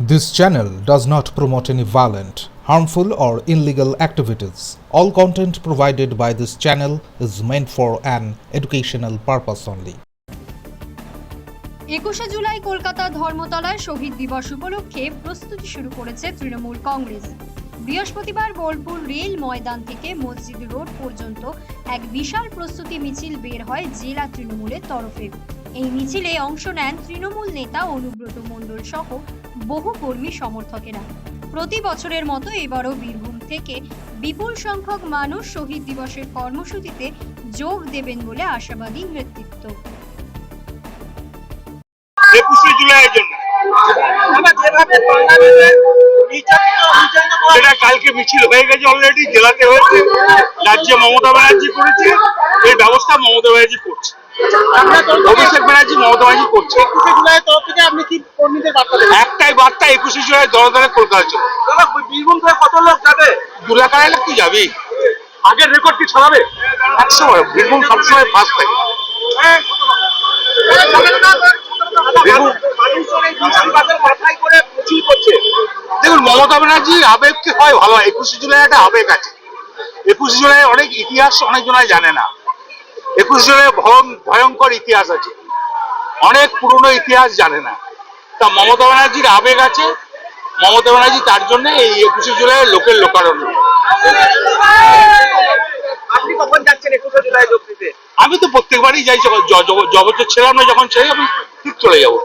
This channel does not promote any violent, harmful, or illegal activities. All content provided by this channel is meant for an educational purpose only. একুশে জুলাই কলকাতা ধর্মতলায় শহীদ দিবস উপলক্ষে প্রস্তুতি শুরু করেছে তৃণমূল কংগ্রেস বৃহস্পতিবার বোলপুর রেল ময়দান থেকে মসজিদ রোড পর্যন্ত এক বিশাল প্রস্তুতি মিছিল বের হয় জেলা তৃণমূলের তরফে এই মিছিলে অংশ নেন তৃণমূল নেতা অনুব্রত মণ্ডল সহ বহু কর্মী সমর্থকেরা। প্রতি বছরের মতো এবারও বীরভূম থেকে বিপুল সংখ্যক মানুষ শহীদ দিবসের কর্মসূচিতে যোগ দেবেন বলে আশাবাদী নেতৃত্ব। একুশে জুলাইয়ের জন্য। আমরা যেভাবে বাঙালিদের নির্যাতিত নির্যাতিত করা সেটা কালকে মিছিল হয়ে গেছে অলরেডি জেলাতে হয়েছে রাজ্যে মমতা ব্যানার্জি করেছে এই ব্যবস্থা মমতা ব্যানার্জি করছে। অভিষেক ব্যানার্জি মমতা ব্যানার্জি করছে। একুশে জুলাই তরফ থেকে আপনি কি কর্মীদের বার্তা দেবেন? একটাই বার্তা একুশে জুলাই দলে দলে কলকাতা চলে দাদা বীরভূম থেকে কত লোক যাবে? দু লাখ আড়াই লাখ তুই যাবি। আগের রেকর্ড কি ছড়াবে? একশো বীরভূম সবসময় ফার্স্ট থাকে। দেখুন মমতা ব্যানার্জি আবেগকে হয় ভালো হয়। একুশে জুলাই একটা আবেগ আছে। একুশে জুলাই অনেক ইতিহাস অনেকজনাই জানে না। একুশে জনের ভয়ং- ভয়ঙ্কর ইতিহাস আছে। অনেক পুরনো ইতিহাস জানে না। তা মমতা ব্যানার্জির আবেগ আছে। মমতা ব্যানার্জি তার জন্য এই একুশে জুলাই লোকের লোকারণ্য। আপনি কখন যাচ্ছেন একুশে জুলাই আমি তো প্রত্যেকবারই যাই জগতের ছিলাম না যখন ছেড়ে আমি ঠিক চলে যাব।